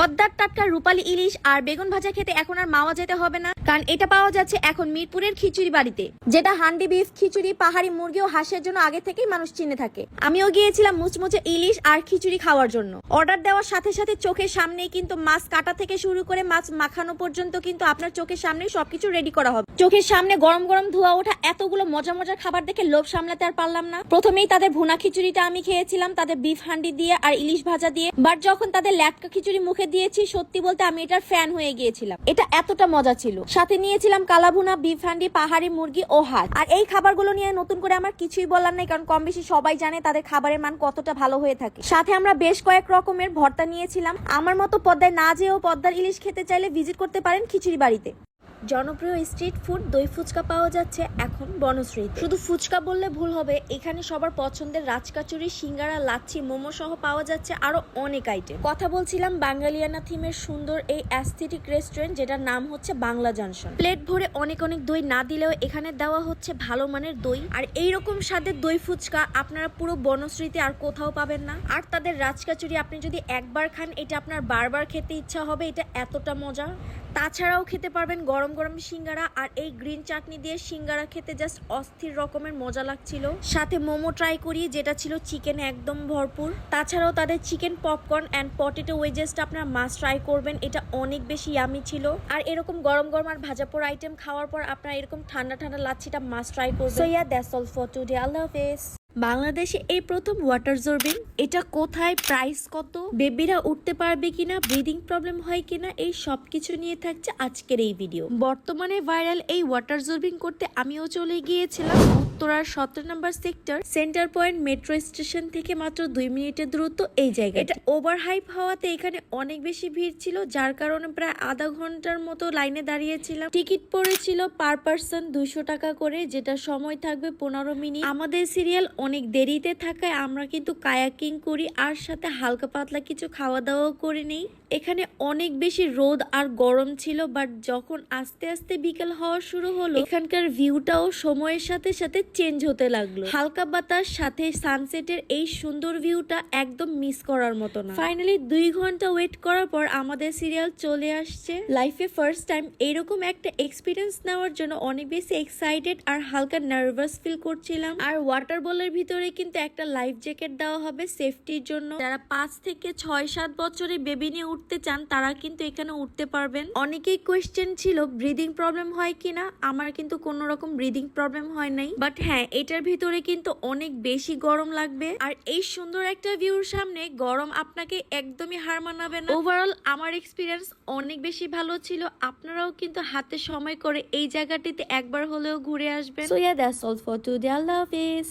পদ্মার টাটকা রূপালী ইলিশ আর বেগুন ভাজা খেতে এখন আর মাওয়া যেতে হবে না। কারণ এটা পাওয়া যাচ্ছে এখন মিরপুরের খিচুড়ি বাড়িতে, যেটা হান্ডি বিফ, খিচুড়ি, পাহাড়ি মুরগি ও হাঁসের জন্য আগে থেকেই মানুষ চিনে থাকে। আমিও গিয়েছিলাম মুচমুচে ইলিশ আর খিচুড়ি খাওয়ার জন্য। অর্ডার দেওয়ার সাথে সাথে চোখের সামনেই কিন্তু মাছ কাটা থেকে শুরু করে মাছ মাখানো পর্যন্ত কিন্তু আপনার চোখের সামনেই সবকিছু রেডি করা হবে। চোখের সামনে গরম গরম ধোয়া ওঠা এতগুলো মজা মজার খাবার দেখে লোভ সামলাতে আর পারলাম না। প্রথমেই তাদের ভুনা খিচুড়িটা আমি খেয়েছিলাম, তাদের বিফ হান্ডি দিয়ে আর ইলিশ ভাজা দিয়ে। বাট যখন তাদের ল্যাটকা খিচুড়ি মুখে দিয়েছি, সত্যি বলতে আমি এটার ফ্যান হয়ে গিয়েছিলাম। এটা এতটা মজা ছিল। সাথে নিয়েছিলাম কালাভুনা, বিফ হান্ডি, পাহাড়ি মুরগি ও হাত আর এই খাবারগুলো নিয়ে নতুন করে আমার কিছুই বলার নাই, কারণ কম বেশি সবাই জানে তাদের খাবারের মান কতটা ভালো হয়ে থাকে। সাথে আমরা বেশ কয়েক রকমের ভর্তা নিয়েছিলাম। আমার মতো পদ্মায় না যেও পদ্মার ইলিশ খেতে চাইলে ভিজিট করতে পারেন খিচুড়ি বাড়িতে। জনপ্রিয় স্ট্রিট ফুড দই ফুচকা পাওয়া যাচ্ছে এখন বনশ্রীতে। শুধু ফুচকা বললে ভুল হবে, এখানে সবার পছন্দের রাজকাচুরি, সিঙ্গারা, লাচ্ছি মোমো সহ পাওয়া যাচ্ছে আরও অনেক আইটেম কথা বলছিলাম বাঙালিয়ানা থিমের সুন্দর এই অ্যাস্থেটিক রেস্টুরেন্ট যেটার নাম হচ্ছে বাংলা জংশন। প্লেট ভরে অনেক অনেক দই না দিলেও এখানে দেওয়া হচ্ছে ভালো মানের দই। আর এইরকম স্বাদের দই ফুচকা আপনারা পুরো বনশ্রীতে আর কোথাও পাবেন না। আর তাদের রাজকাচুরি আপনি যদি একবার খান, এটা আপনার বারবার খেতে ইচ্ছা হবে, এটা এতটা মজা। তাছাড়াও খেতে পারবেন গরম গরম সিঙ্গারা আর এই গ্রিন চাটনি দিয়ে সিঙ্গারা খেতে জাস্ট অস্থির রকমের মজা লাগছিল। সাথে মোমো ট্রাই করি, যেটা ছিল চিকেন একদম ভরপুর। তাছাড়াও তাদের চিকেন পপকর্ন অ্যান্ড পটেটো ওয়েজেসটা আপনার মাছ ট্রাই করবেন, এটা অনেক বেশি ইয়ামি ছিল। আর এরকম গরম গরম আর ভাজা পোড়া আইটেম খাওয়ার পর আপনার এরকম ঠান্ডা ঠান্ডা লাচ্ছিটা মাছ ট্রাই করবেন। So yeah that's all for today আল্লাহ হাফেজ বাংলাদেশে এই প্রথম ওয়াটার জর্বিং এটা কোথায় প্রাইস কত বেবিরা উঠতে পারবে কিনা ব্রিদিং প্রবলেম হয় কিনা, এই সব কিছু নিয়ে থাকছে আজকের এই ভিডিও বর্তমানে ভাইরাল এই ওয়াটার জর্বিং করতে আমিও চলে গিয়েছিলাম উত্তরার সতেরো নম্বর sector center point metro station থেকে মাত্র দুই মিনিটের দূরত্ব এই জায়গায়। এটা ওভার হাইপ হওয়াতে এখানে অনেক বেশি ভিড় ছিল, যার কারণে প্রায় আধা ঘণ্টার মতো লাইনে দাঁড়িয়েছিলাম। টিকিট পড়েছিল পার পার্সন দুশো টাকা করে, যেটা সময় থাকবে পনেরো মিনিট। আমাদের সিরিয়াল অনেক দেরিতে থাকায় আমরা কিন্তু কায়াকিং করি, আর সাথে হালকা পাতলা কিছু খাওয়া দাওয়াও করে নেই। এখানে অনেক বেশি রোদ আর গরম ছিল বাট যখন আস্তে আস্তে বিকেল হওয়া শুরু হলো, এখানকার ভিউটাও সময়ের সাথে সাথে চেঞ্জ হতে লাগল। হালকা বাতাস, সাথে সানসেটের এই সুন্দর ভিউটা একদম মিস করার মতো না। ফাইনালি দুই ঘণ্টা ওয়েট করার পর আমাদের সিরিয়াল চলে আসছে। লাইফে ফার্স্ট টাইম এরকম একটা এক্সপিরিয়েন্স নেওয়ার জন্য অনেক বেশি এক্সাইটেড আর হালকা নার্ভাস ফিল করছিলাম। আর ওয়াটার বলের ভিতরে কিন্তু একটা লাইফ জ্যাকেট দেওয়া হবে সেফটির জন্য। যারা পাঁচ থেকে ছয়, সাত বছরে বেবি নিয়ে উঠতে চান তারা কিন্তু এখানে উঠতে পারবেন। অনেকেই কোয়েশ্চেন ছিল ব্রিদিং প্রবলেম হয় কিনা? আমার কিন্তু কোনো রকম ব্রিদিং প্রবলেম হয় নাই। বাট হ্যাঁ এটার ভিতরে কিন্তু অনেক বেশি গরম লাগবে। আর এই সুন্দর একটা ভিউর সামনে গরম আপনাকে একদমই হার মানাবে না। ওভারঅল আমার এক্সপিরিয়েন্স অনেক বেশি ভালো ছিল। আপনারাও কিন্তু হাতে সময় করে এই জায়গাটিতে একবার হলেও ঘুরে আসবেন। So yeah that's all for today আল্লাহ হাফেজ।